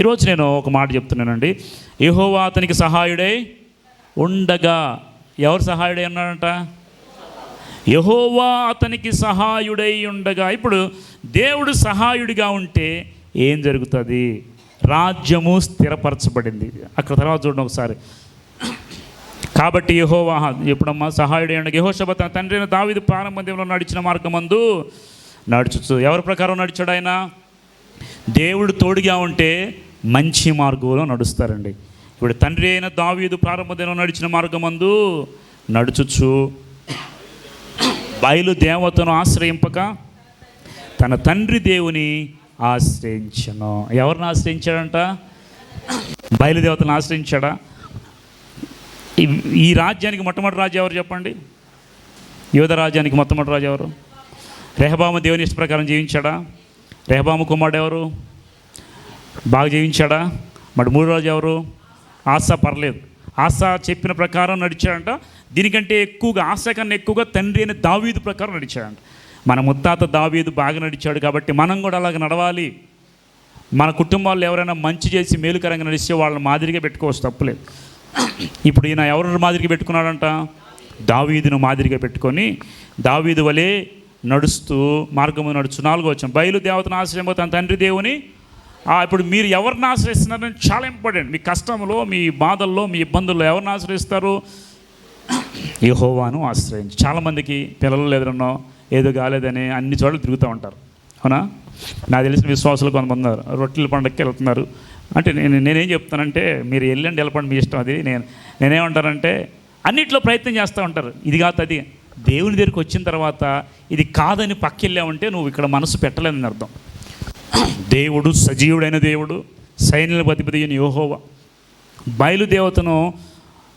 ఈరోజు నేను ఒక మాట చెప్తున్నానండి. యహోవా అతనికి సహాయుడై ఉండగా ఎవరు సహాయుడై ఉన్నాడంట? యహోవా అతనికి సహాయుడై ఉండగా. ఇప్పుడు దేవుడు సహాయుడిగా ఉంటే ఏం జరుగుతుంది? రాజ్యము స్థిరపరచబడింది. అక్కడ తర్వాత చూడండి ఒకసారి. కాబట్టి యహోవా ఎప్పుడమ్మా సహాయుడు ఉండగా యహోషబ తన తండ్రి అయిన దావిది ప్రారంభంలో నడిచిన మార్గమందు నడుచు ఎవరి ప్రకారం నడిచాడు ఆయన దేవుడు తోడుగా ఉంటే మంచి మార్గంలో నడుస్తారండి. ఇప్పుడు తండ్రి అయిన దావీదు ప్రారంభంలో నడిచిన మార్గమందు నడుచుచు. బయలు దేవతను ఆశ్రయింపక తన తండ్రి దేవుని ఆశ్రయించను. ఎవరిని ఆశ్రయించాడంట? బయలుదేవతను ఆశ్రయించాడా? ఈ- రాజ్యానికి మొట్టమొదటి రాజు ఎవరు చెప్పండి? యువత రాజ్యానికి మొట్టమొదటి రాజు ఎవరు? రెహబాము దేవుని ఇష్ట ప్రకారం జీవించాడా? రెహబాము కుమారుడు ఎవరు? బాగా జీవించాడా? మరి మూడు రోజు ఎవరు? ఆశ పర్లేదు. ఆశ చెప్పిన ప్రకారం నడిచాడంట. దీనికంటే ఎక్కువగా ఆశ కన్నా ఎక్కువగా తండ్రి అనే దావీదు ప్రకారం నడిచాడంట. మన ముత్తాత దావీదు బాగా నడిచాడు కాబట్టి మనం కూడా అలాగ నడవాలి. మన కుటుంబాల్లో ఎవరైనా మంచి చేసి మేలుకరంగా నడిస్తే వాళ్ళని మాదిరిగా పెట్టుకోవచ్చు తప్పులేదు. ఇప్పుడు ఈయన ఎవరు మాదిరిగా పెట్టుకున్నాడంట? దావీదును మాదిరిగా పెట్టుకొని దావీదు వలె నడుస్తూ మార్గము నడుచు నాలుగో వచ్చాం బయలు దేవతను ఆశ్రయం తన తండ్రి దేవుని. ఆ, ఇప్పుడు మీరు ఎవరిని ఆశ్రయిస్తున్నారని చాలా ఇంపార్టెంట్. మీ కష్టంలో మీ బాధల్లో మీ ఇబ్బందుల్లో ఎవరిని ఆశ్రయిస్తారు? హోవాను ఆశ్రయించి. చాలామందికి పిల్లలు ఎదురన్నో ఏదో కాలేదని అన్ని చోట్ల తిరుగుతూ ఉంటారు. అవునా? నాకు తెలిసిన విశ్వాసులు కొంతమంది ఉన్నారు. రొట్టెల పండగకి వెళ్తున్నారు. అంటే నేను నేనేం చెప్తానంటే మీరు వెళ్ళండి వెళ్ళపండి మీ ఇష్టం అది. నేను నేనేమంటానంటే అన్నిట్లో ప్రయత్నం చేస్తూ ఉంటారు. ఇది కాదు అది. దేవుని దగ్గరికి వచ్చిన తర్వాత ఇది కాదని పక్కెళ్ళామంటే నువ్వు ఇక్కడ మనసు పెట్టలేదని అర్థం. దేవుడు సజీవుడైన దేవుడు సైన్యుల అధిపతి అయిన బయలుదేవతను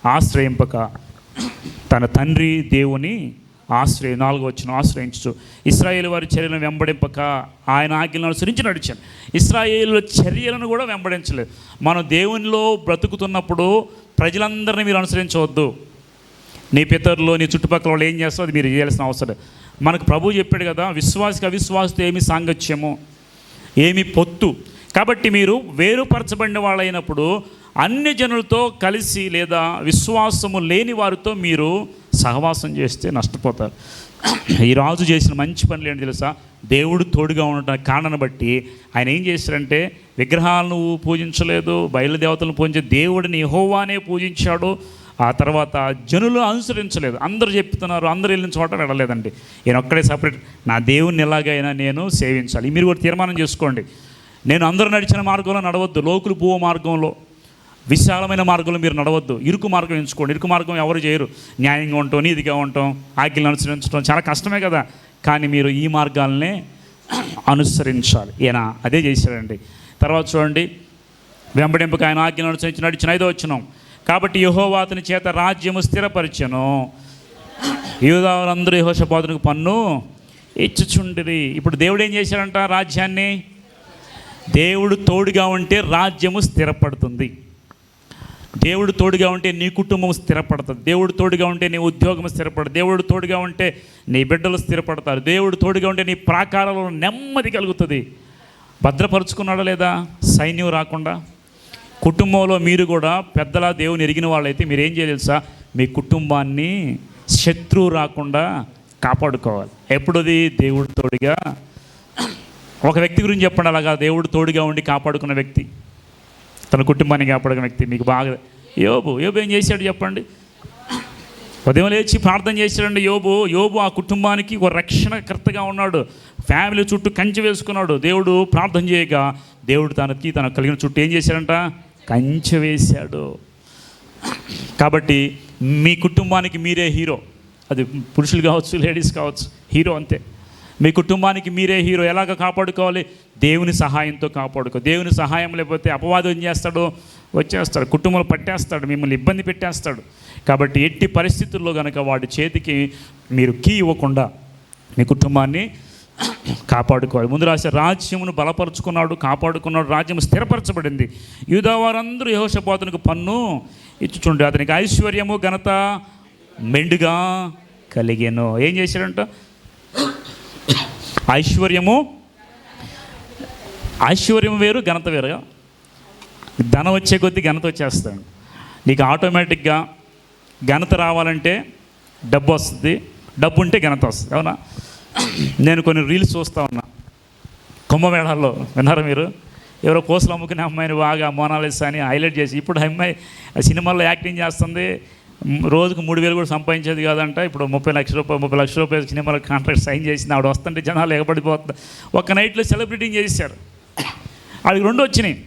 ఆశ్రయింపక తన తండ్రి దేవుని ఆశ్రయ నాలుగో వచ్చిన ఆశ్రయించు. ఇస్రాయేల్ వారి చర్యలను వెంబడింపక ఆయన ఆజ్ఞలను అనుసరించి నడిచాను ఇస్రాయేల్ చర్యలను కూడా వెంబడించలేదు. మనం దేవునిలో బ్రతుకుతున్నప్పుడు ప్రజలందరినీ మీరు అనుసరించవద్దు. నీ పితరులు నీ చుట్టుపక్కల వాళ్ళు ఏం చేస్తారో అది మీరు చేయాల్సిన అవసరం మనకు ప్రభు చెప్పాడు కదా విశ్వాసకి అవిశ్వాసతో ఏమి సాంగత్యము? ఏమి పొత్తు? కాబట్టి మీరు వేరుపరచబడిన వాళ్ళైనప్పుడు అన్ని జనులతో కలిసి లేదా విశ్వాసము లేని వారితో మీరు సహవాసం చేస్తే నష్టపోతారు. ఈ రాజు చేసిన మంచి పనులు ఏంటి తెలుసా? దేవుడు తోడుగా ఉండటానికి కారణాన్ని బట్టి ఆయన ఏం చేశారంటే విగ్రహాలను పూజించలేదు బయలుదేవతలను పూజించే దేవుడిని యెహోవానే పూజించాడు. ఆ తర్వాత జనులు అనుసరించలేదు. అందరూ చెప్తున్నారు అందరూ వెళ్ళిన చోట వెళ్ళలేదండి నేను ఒక్కడే సపరేట్ నా దేవుణ్ణి ఎలాగైనా నేను సేవించాలి. మీరు కూడా తీర్మానం చేసుకోండి. నేను అందరూ నడిచిన మార్గంలో నడవద్దు. లోకులు భూ మార్గంలో. విశాలమైన మార్గంలో మీరు నడవద్దు. ఇరుకు మార్గం ఎంచుకోండి. ఇరుకు మార్గం ఎవరు చేయరు. న్యాయంగా ఉండటం నీతిగా ఉండటం ఆజ్ఞలు అనుసరించడం చాలా కష్టమే కదా. కానీ మీరు ఈ మార్గాలనే అనుసరించాలి. ఈయన అదే చేశాడండి. తర్వాత చూడండి. వెంబడింపక ఆయన ఆజ్ఞలు అనుసరించి నడిచిన ఐదో వచ్చినాం కాబట్టి యహోవా అతని చేత రాజ్యము స్థిరపరిచను. యూదావులందరూ యహోషపాతునికి పన్ను ఇచ్చుచుండిరి. ఇప్పుడు దేవుడు ఏం చేశాడంట రాజ్యాన్ని? దేవుడు తోడుగా ఉంటే రాజ్యము స్థిరపడుతుంది. దేవుడు తోడుగా ఉంటే నీ కుటుంబం స్థిరపడుతుంది. దేవుడు తోడుగా ఉంటే నీ ఉద్యోగం స్థిరపడుతుంది. దేవుడు తోడుగా ఉంటే నీ బిడ్డలు స్థిరపడతారు. దేవుడు తోడుగా ఉంటే నీ ప్రాకారంలో నెమ్మది కలుగుతుంది. భద్రపరుచుకున్నాడా లేదా? సైన్యం రాకుండా. కుటుంబంలో మీరు కూడా పెద్దల దేవుని ఎరిగిన వాళ్ళైతే మీరు ఏం తెలుసా? మీ కుటుంబాన్ని శత్రువు రాకుండా కాపాడుకోవాలి. ఎప్పుడుది? దేవుడు తోడుగా. ఒక వ్యక్తి గురించి చెప్పండి అలాగా. దేవుడు తోడుగా ఉండి కాపాడుకున్న వ్యక్తి. తన కుటుంబాన్ని కాపాడుకున్న వ్యక్తి మీకు బాగా యోబు యోబు ఏం చేశాడు చెప్పండి? ఉదయం లేచి ప్రార్థన చేశాడండి యోబు యోబు ఆ కుటుంబానికి ఒక రక్షణకర్తగా ఉన్నాడు. ఫ్యామిలీ చుట్టూ కంచె వేసుకున్నాడు. దేవుడు ప్రార్థన చేయగా దేవుడు తనకి తనకు కలిగిన చుట్టూ ఏం చేశాడంట? కంచె వేశాడు. కాబట్టి మీ కుటుంబానికి మీరే హీరో. అది పురుషులు కావచ్చు లేడీస్ కావచ్చు హీరో అంతే. మీ కుటుంబానికి మీరే హీరో. ఎలాగ కాపాడుకోవాలి? దేవుని సహాయంతో కాపాడుకో. దేవుని సహాయం లేకపోతే అపవాదం ఏం చేస్తాడు? వచ్చేస్తాడు. కుటుంబంలో పట్టేస్తాడు. మిమ్మల్ని ఇబ్బంది పెట్టేస్తాడు. కాబట్టి ఎట్టి పరిస్థితుల్లో కనుక వాడి చేతికి మీరు కీ ఇవ్వకుండా మీ కుటుంబాన్ని కాపాడుకోవాలి. ముందు రాసే రాజ్యమును బలపరుచుకున్నాడు కాపాడుకున్నాడు రాజ్యం స్థిరపరచబడింది. యూదా వారందరూ యహోషపాతునికి పన్ను ఇచ్చుచుండే అతనికి ఐశ్వర్యము ఘనత మెండుగా కలిగాను. ఏం చేశాడంట? ఐశ్వర్యము ఐశ్వర్యం వేరు ఘనత వేరుగా? ధనం వచ్చే కొద్దీ ఘనత వచ్చేస్తాడు. నీకు ఆటోమేటిక్గా ఘనత రావాలంటే డబ్బు వస్తుంది. డబ్బు ఉంటే ఘనత వస్తుంది. అవునా? నేను కొన్ని రీల్స్ చూస్తూ ఉన్నా. కుంభమేళాల్లో విన్నారా మీరు? ఎవరో కోసలు అమ్ముకునే అమ్మాయిని బాగా మోనాలిసా అని హైలైట్ చేసి ఇప్పుడు అమ్మాయి సినిమాల్లో యాక్టింగ్ చేస్తుంది. రోజుకు మూడు వేలు కూడా సంపాదించేది కాదంట. ఇప్పుడు ముప్పై లక్షల రూపాయలు ముప్పై లక్షల రూపాయలు సినిమాలకు కాంట్రాక్ట్ సైన్ చేసింది. ఆవిడ వస్తుంటే జనాలు ఎగబడిపోతుంది ఒక నైట్లో సెలబ్రిటీని చేశారు ఆడికి రెండు వచ్చినాయి.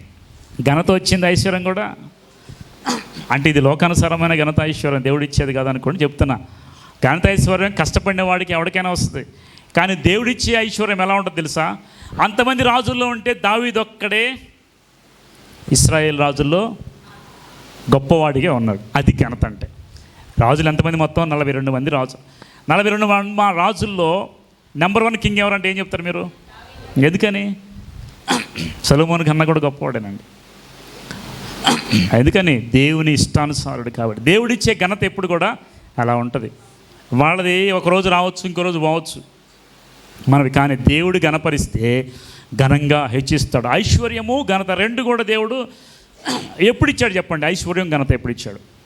ఘనత వచ్చింది ఐశ్వర్యం కూడా. అంటే ఇది లోకానుసారమైన ఘనత ఐశ్వర్యం. దేవుడు ఇచ్చేది కాదనుకోండి చెప్తున్నా. ఘనత ఐశ్వర్యం కష్టపడిన వాడికి ఎవరికైనా వస్తుంది. కానీ దేవుడిచ్చే ఐశ్వర్యం ఎలా ఉంటుంది తెలుసా? అంతమంది రాజుల్లో ఉంటే దావీదొక్కడే ఇస్రాయేల్ రాజుల్లో గొప్పవాడిగా ఉన్నాడు. అది ఘనత అంటే. రాజులు ఎంతమంది మొత్తం? నలభై రెండు మంది రాజు. నలభై రెండు మా రాజుల్లో నెంబర్ వన్ కింగ్ ఎవరంటే ఏం చెప్తారు మీరు? ఎందుకని? సలుమోని కన్నా కూడా గొప్పవాడేనండి. ఎందుకని? దేవుని ఇష్టానుసారుడు కాబట్టి. దేవుడిచ్చే ఘనత ఎప్పుడు కూడా అలా ఉంటుంది. వాళ్ళది ఒకరోజు రావచ్చు ఇంకో రోజు పోవచ్చు. మనవి కానీ దేవుడు గణపరిస్తే ఘనంగా హెచ్చిస్తాడు. ఐశ్వర్యము ఘనత రెండు కూడా దేవుడు ఎప్పుడు ఇచ్చాడు చెప్పండి? ఐశ్వర్యం ఘనత ఎప్పుడు ఇచ్చాడు?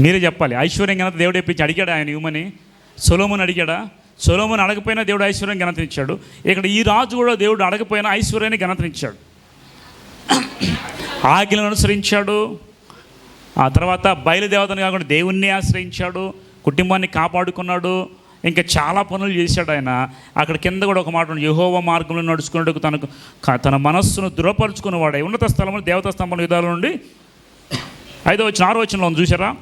మీరే చెప్పాలి. ఐశ్వర్యం ఘనత దేవుడు ఇప్పించి అడిగాడు ఆయన ఇవ్వమని? సొలోముని అడిగాడా? సొలోముని అడగపోయినా దేవుడు ఐశ్వర్యం ఘనతనిచ్చాడు ఇక్కడ ఈ రాజు కూడా దేవుడు అడగపోయినా ఐశ్వర్యాన్ని ఘనతనిచ్చాడు ఆజ్ఞలను అనుసరించాడు. ఆ తర్వాత బయలుదేవతను కాకుండా దేవుణ్ణి ఆశ్రయించాడు. కుటుంబాన్ని కాపాడుకున్నాడు. ఇంకా చాలా పనులు చేశాడు ఆయన. అక్కడ కింద కూడా ఒక మాట యహోవ మార్గంలో నడుచుకున్నట్టు తనకు తన మనస్సును దృఢపరుచుకున్నవాడే ఉన్నత స్థలంలో దేవతా స్తంభం యుధాల నుండి ఐదో వచ్చిన ఆరో వచ్చినలో ఉంది చూసారా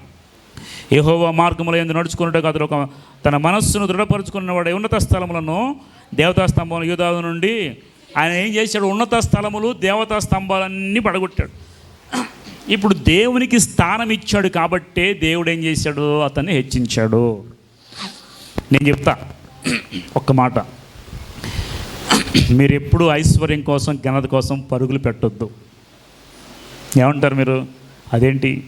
యహోవా మార్గముల ఎందు నడుచుకున్నట్టు అతడు ఒక తన మనస్సును దృఢపరుచుకున్నవాడే ఉన్నత స్థలములను దేవతా స్తంభం యూదాల నుండి ఆయన ఏం చేశాడు? ఉన్నత స్థలములు దేవతా స్తంభాలన్నీ పడగొట్టాడు. ఇప్పుడు దేవునికి స్థానం ఇచ్చాడు కాబట్టే దేవుడు ఏం చేశాడు? అతన్ని హెచ్చించాడు. నేను చెప్తా. ఒక్క మాట. మీరు ఎప్పుడు ఐశ్వర్యం కోసం ఘనత కోసం పరుగులు పెట్టొద్దు. ఏమంటారు మీరు? అదేంటి?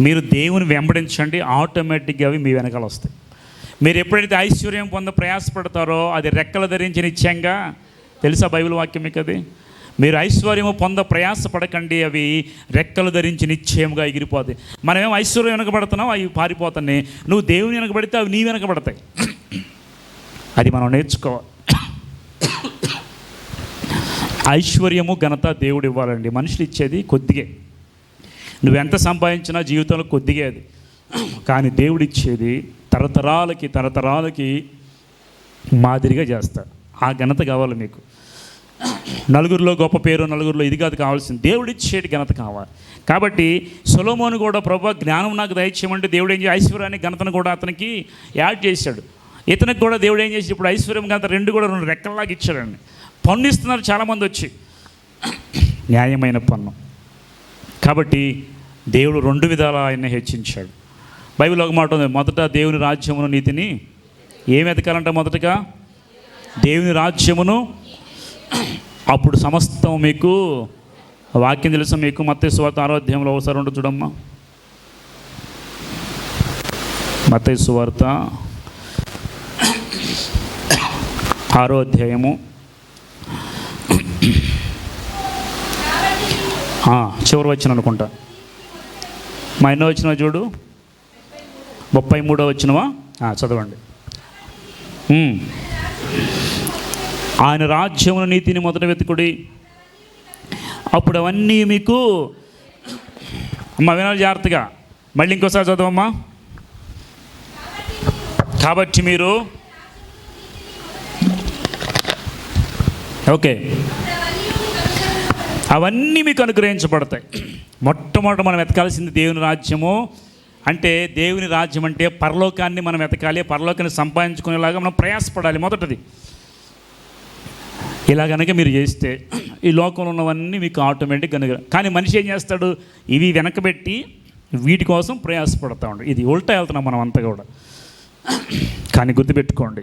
మీరు దేవుని వెంబడించండి ఆటోమేటిక్గా అవి మీ వెనకాల వస్తాయి. మీరు ఎప్పుడైతే ఐశ్వర్యం పొంద ప్రయాసపడతారో అది రెక్కలు ధరించి నిత్యంగా తెలుసా బైబిల్ వాక్యం మీకు అది? మీరు ఐశ్వర్యము పొంద ప్రయాసపడకండి అవి రెక్కలు ధరించి నిశ్చయముగా ఎగిరిపోతాయి. మనమేం ఐశ్వర్యం వెనకబడుతున్నావు అవి పారిపోతున్నాయి. నువ్వు దేవుని వెనకబడితే అవి నీ వెనకబడతాయి. అది మనం నేర్చుకోవాలి. ఐశ్వర్యము ఘనత దేవుడు ఇవ్వాలండి. మనుషులు ఇచ్చేది కొద్దిగే. నువ్వెంత సంపాదించినా జీవితంలో కొద్దిగా అది. కానీ దేవుడిచ్చేది తరతరాలకి తరతరాలకి మాదిరిగా చేస్తాడు ఆ ఘనత కావాలి మీకు. నలుగురిలో గొప్ప పేరు నలుగురిలో ఇది కాదు కావాల్సింది. దేవుడిచ్చేటి ఘనత కావాలి. కాబట్టి సొలోమోను కూడా ప్రభు జ్ఞానం నాకు దయచేయమంటే దేవుడు ఏం చేసి ఐశ్వర్యాన్ని ఘనతను కూడా అతనికి యాడ్ చేశాడు. ఇతనికి కూడా దేవుడు ఏం చేసి ఇప్పుడు ఐశ్వర్యం ఘనత రెండు కూడా రెండు రెక్కల్లాగా ఇచ్చాడండి. పన్ను ఇస్తున్నారు చాలామంది వచ్చి. న్యాయమైన పన్ను. కాబట్టి దేవుడు రెండు విధాల ఆయన హెచ్చించాడు. బైబిల్ ఒక మాట ఉంది మొదట దేవుని రాజ్యమును నీతిని ఏమి ఎతకాలంట మొదటగా? దేవుని రాజ్యమును అప్పుడు సమస్తం మీకు వాక్యం తెలుసు మీకు మత్తే సువార్త ఆరోధ్యంలో ఒకసారి ఉండదు చూడమ్మా. మత్తే సువార్త ఆరోధ్యాయము చివరి వచ్చిన అనుకుంటా. మా ఎన్నో వచ్చిన చూడు? ముప్పై మూడో వచ్చినవా? చదవండి. ఆయన రాజ్యమును నీతిని మొదట వెతుకుడి. అప్పుడు అవన్నీ మీకు అమ్మ వినాలి జాగ్రత్తగా. మళ్ళీ ఇంకోసారి చదవమ్మా. కాబట్టి మీరు ఓకే. అవన్నీ మీకు అనుగ్రహించబడతాయి. మొట్టమొదట మనం వెతకాల్సింది దేవుని రాజ్యము. అంటే దేవుని రాజ్యం అంటే పరలోకాన్ని మనం వెతకాలి పరలోకాన్ని సంపాదించుకునేలాగా మనం ప్రయాసపడాలి మొదటిది. ఇలా కనుక మీరు చేస్తే ఈ లోకంలో ఉన్నవన్నీ మీకు ఆటోమేటిక్ కనుక కానీ మనిషి ఏం చేస్తాడు? ఇవి వెనకబెట్టి వీటి కోసం ప్రయాసపడతా ఉంటాడు. ఇది ఉల్టా వెళ్తున్నాం మనం అంతా కూడా. కానీ గుర్తుపెట్టుకోండి.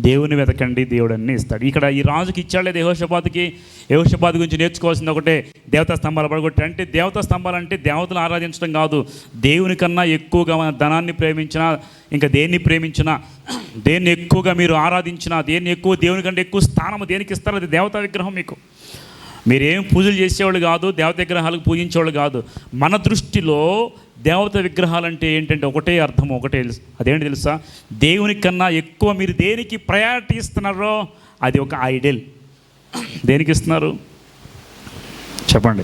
దేవుని వెతకండి దేవుడు అన్నీ ఇస్తాడు. ఇక్కడ ఈ రాజుకి ఇచ్చాడే యహోషపాతికి. యహోషపాతి గురించి నేర్చుకోవాల్సింది ఒకటే దేవతా స్తంభాలు పడగొట్టి. అంటే దేవతా స్తంభాలు అంటే దేవతలు ఆరాధించడం కాదు దేవుని కన్నా ఎక్కువగా మన ధనాన్ని ప్రేమించినా ఇంకా దేన్ని ప్రేమించినా దేన్ని ఎక్కువగా మీరు ఆరాధించినా దేన్ని ఎక్కువ దేవుని కంటే ఎక్కువ స్థానం దేనికి ఇస్తారు? అది దేవతా విగ్రహం మీకు. మీరేం పూజలు చేసేవాళ్ళు కాదు దేవత విగ్రహాలకు పూజించేవాళ్ళు కాదు. మన దృష్టిలో దేవత విగ్రహాలంటే ఏంటంటే ఒకటే అర్థం ఒకటే తెలుసు. అదేంటి తెలుసా? దేవుని కన్నా ఎక్కువ మీరు దేనికి ప్రయారిటీ ఇస్తున్నారో అది ఒక ఐడియల్. దేనికి ఇస్తున్నారు? చెప్పండి.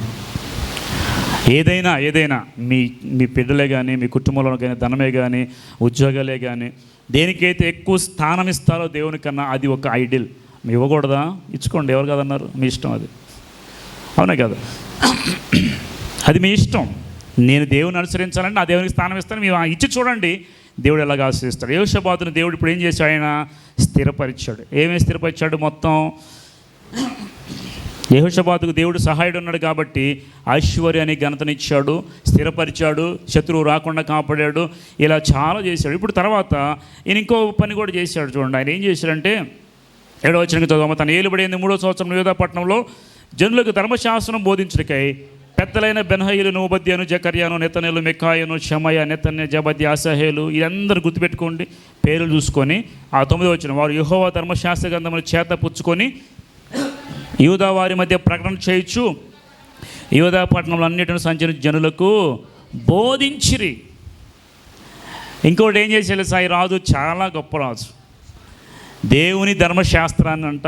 ఏదైనా ఏదైనా మీ మీ బిడ్డలే కానీ మీ కుటుంబంలో కానీ ధనమే కానీ ఉద్యోగాలే కానీ దేనికైతే ఎక్కువ స్థానం ఇస్తారో దేవుని కన్నా అది ఒక ఐడియల్. మీ ఇవ్వకూడదా? ఇచ్చుకోండి ఎవరు కదన్నారు? మీ ఇష్టం అది. అవునా కదా? అది మీ ఇష్టం. నేను దేవుని అనుసరించాలంటే ఆ దేవునికి స్థానం ఇస్తాను. మీ ఇచ్చి చూడండి. దేవుడు ఎలాగ ఆశ్రయిస్తాడు యోషబాతును దేవుడు ఇప్పుడు ఏం చేశాడు? ఆయన స్థిరపరిచాడు. ఏమేమి స్థిరపరిచాడు మొత్తం? యహోషబాతుకు దేవుడు సహాయుడు ఉన్నాడు కాబట్టి ఐశ్వర్యాన్ని ఘనతనిచ్చాడు స్థిరపరిచాడు శత్రువు రాకుండా కాపాడాడు ఇలా చాలా చేశాడు. ఇప్పుడు తర్వాత ఈయన ఇంకో పని కూడా చేశాడు చూడండి. ఆయన ఏం చేశాడంటే ఏడవ వచ్చిన చదువు తన ఏలుబడి మూడో సంవత్సరం యోధాపట్నంలో జనులకు ధర్మశాస్త్రం బోధించడికై పెద్దలైన బెన్హయులను నోబద్యను జకర్యాను నెతనెలు మెక్కాయను షమయ నెతన్య జబద్య అసహేలు ఇదందరూ గుర్తుపెట్టుకోండి. పేర్లు చూసుకొని ఆ తొమ్మిది వచ్చిన వారు యహోవా ధర్మశాస్త్ర గ్రంథములు చేత పుచ్చుకొని యూదా వారి మధ్య ప్రకటన చేయొచ్చు యూదా పట్టణంలో అన్నిటిని సంచరించిన జనులకు బోధించిరి. ఇంకోటి ఏం చేసేది సాయి? రాజు చాలా గొప్ప రాజు. దేవుని ధర్మశాస్త్రాన్ని అంట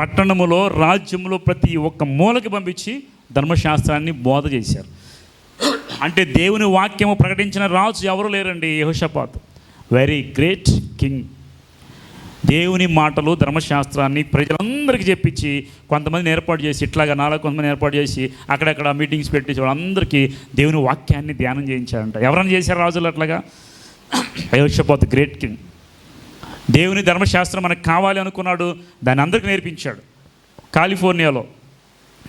పట్టణములో రాజ్యములో ప్రతి ఒక్క మూలకి పంపించి ధర్మశాస్త్రాన్ని బోధ చేశారు. అంటే దేవుని వాక్యము ప్రకటించిన రాజు ఎవరు లేరండి? యహోషపాత్. వెరీ గ్రేట్ కింగ్ దేవుని మాటలు ధర్మశాస్త్రాన్ని ప్రజలందరికీ చెప్పించి కొంతమందిని ఏర్పాటు చేసి ఇట్లాగా నాలుగు కొంతమంది ఏర్పాటు చేసి అక్కడక్కడ మీటింగ్స్ పెట్టి వాళ్ళందరికీ దేవుని వాక్యాన్ని ధ్యానం చేయించారంట. ఎవరైనా చేశారు రాజులు అట్లాగా? అయోషపాత్ గ్రేట్ కింగ్ దేవుని ధర్మశాస్త్రం మనకు కావాలి అనుకున్నాడు దాన్ని అందరికీ నేర్పించాడు. కాలిఫోర్నియాలో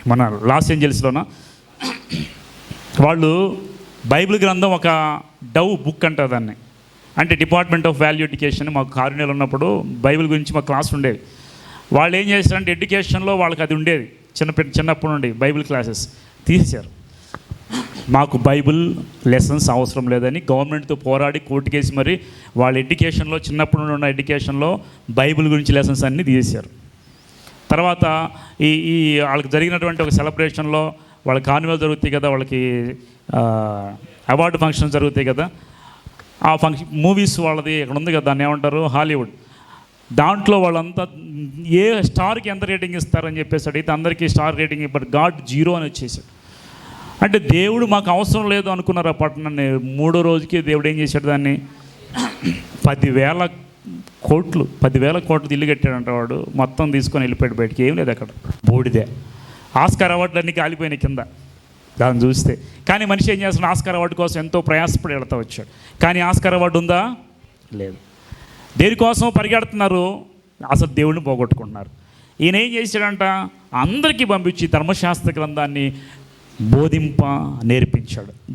మన లాస్ ఏంజల్స్లోన వాళ్ళు బైబిల్ గ్రంథం ఒక డవ్ బుక్ అంటారు దాన్ని. అంటే డిపార్ట్మెంట్ ఆఫ్ వాల్యూ ఎడ్యుకేషన్ మాకు కారుణ్యాలు ఉన్నప్పుడు బైబిల్ గురించి మా క్లాస్ ఉండేది. వాళ్ళు ఏం చేశారంటే ఎడ్యుకేషన్లో వాళ్ళకి అది ఉండేది. చిన్న చిన్నప్పటి నుండి బైబిల్ క్లాసెస్ తీసేశారు. మాకు బైబిల్ లెసన్స్ అవసరం లేదని గవర్నమెంట్తో పోరాడి కోర్టుకేసి మరి వాళ్ళ ఎడ్యుకేషన్లో చిన్నప్పటి నుండి ఉన్న ఎడ్యుకేషన్లో బైబిల్ గురించి లెసన్స్ అన్నీ తీసేశారు. తర్వాత ఈ ఈ వాళ్ళకి జరిగినటువంటి ఒక సెలబ్రేషన్లో వాళ్ళ కార్నివల్ జరుగుతాయి కదా వాళ్ళకి అవార్డు ఫంక్షన్ జరుగుతాయి కదా ఆ ఫంక్షన్ మూవీస్ వాళ్ళది ఇక్కడ ఉంది కదా దాన్ని ఏమంటారు? హాలీవుడ్. దాంట్లో వాళ్ళంతా ఏ స్టార్కి ఎంత రేటింగ్ ఇస్తారని చెప్పేసి అడిగితే అందరికీ స్టార్ రేటింగ్ ఇప్పుడు గాడ్ జీరో అని వచ్చేసాడు. అంటే దేవుడు మాకు అవసరం లేదు అనుకున్నారు ఆ పట్టణాన్ని. మూడో రోజుకి దేవుడు ఏం చేశాడు దాన్ని? పదివేల కోట్లు పదివేల కోట్లు ఇల్లు కట్టాడంట వాడు. మొత్తం తీసుకొని వెళ్ళిపోయాడు బయటికి. ఏం లేదు అక్కడ. బూడిదే. ఆస్కార్ అవార్డులన్నీ కాలిపోయినాయి కింద. దాన్ని చూస్తే. కానీ మనిషి ఏం చేస్తున్నాడు? ఆస్కార్ అవార్డు కోసం ఎంతో ప్రయాసపడి వెళ్తా వచ్చాడు. కానీ ఆస్కార్ అవార్డు ఉందా? లేదు. దేనికోసం పరిగెడుతున్నారు? అసలు దేవుడిని పోగొట్టుకుంటున్నారు. ఈయన ఏం చేశాడంట? అందరికీ పంపించి ధర్మశాస్త్ర గ్రంథాన్ని బోధింప నేర్పించాడు.